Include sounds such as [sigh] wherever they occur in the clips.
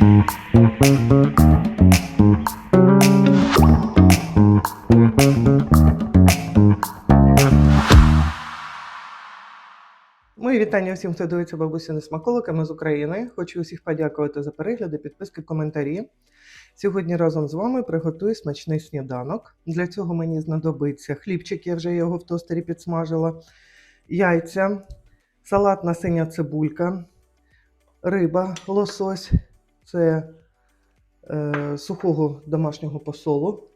Мої вітання всім, хто дивиться бабусіни смаколиками з України. Хочу усіх подякувати за перегляди, підписки, коментарі. Сьогодні разом з вами приготую смачний сніданок. Для цього мені знадобиться хлібчик, я вже його в тостері підсмажила, яйця, салатна синя цибулька, риба, лосось це е, сухого домашнього посолу,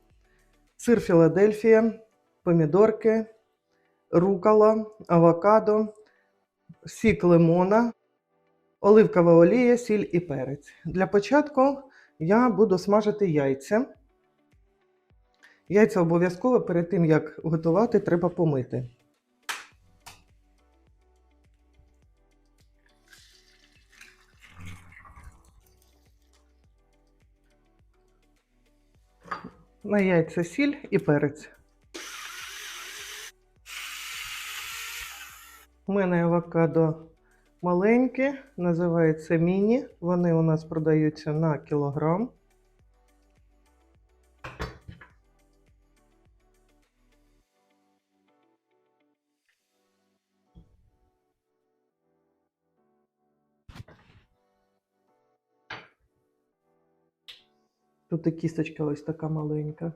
сир Філадельфія, помідорки, рукола, авокадо сік лимона, оливкова олія, сіль і перець. Для початку я буду смажити яйця. Яйця обов'язково перед тим, як готувати, треба помити. На яйця сіль і перець. У мене авокадо маленькі, називається міні. Вони у нас продаються на кілограм. Тут і кісточка ось така маленька.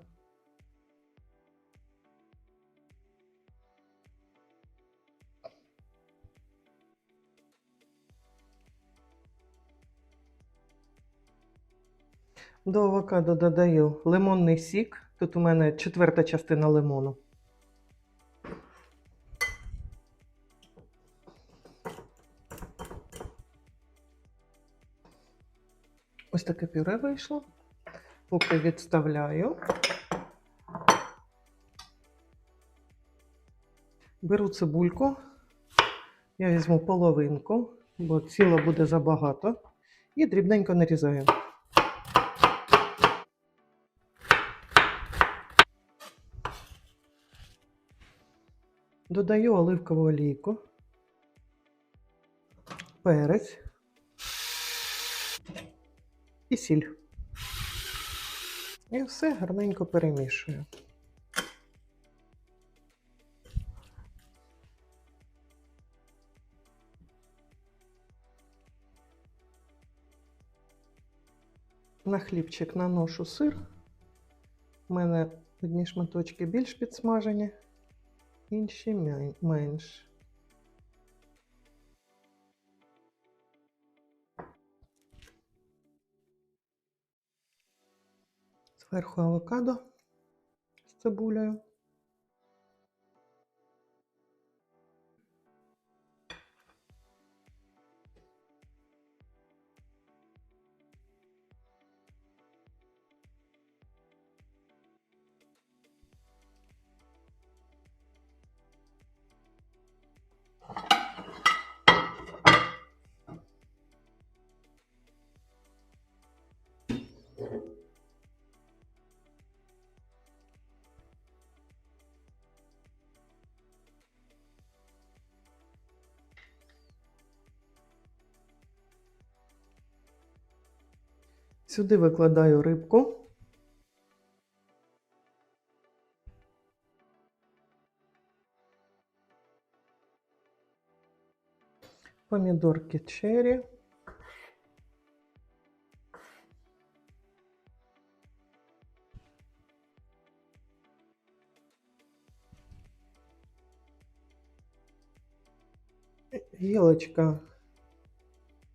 До авокадо додаю лимонний сік. Тут у мене четверта частина лимону. Ось таке пюре вийшло. Поки відставляю. Беру цибульку. Я візьму половинку, бо ціла буде забагато. І дрібненько нарізаю. Додаю оливкову олійку, перець і сіль. І все гарненько перемішую. На хлібчик наношу сир. У мене одні шматочки більш підсмажені інші менш. Зверху авокадо з цибулею. Сюди викладаю рибку. Помідорки черрі. Гілочка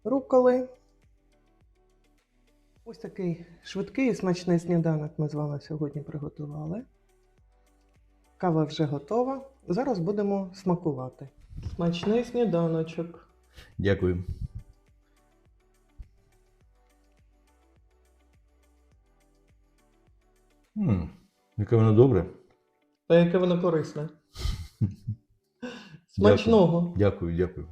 руколи. Ось такий швидкий і смачний сніданок ми з вами сьогодні приготували. Кава вже готова. Зараз будемо смакувати. Смачний сніданочок. Дякую. М, яке воно добре. Та яке воно корисне. [laughs] Смачного. Дякую, дякую.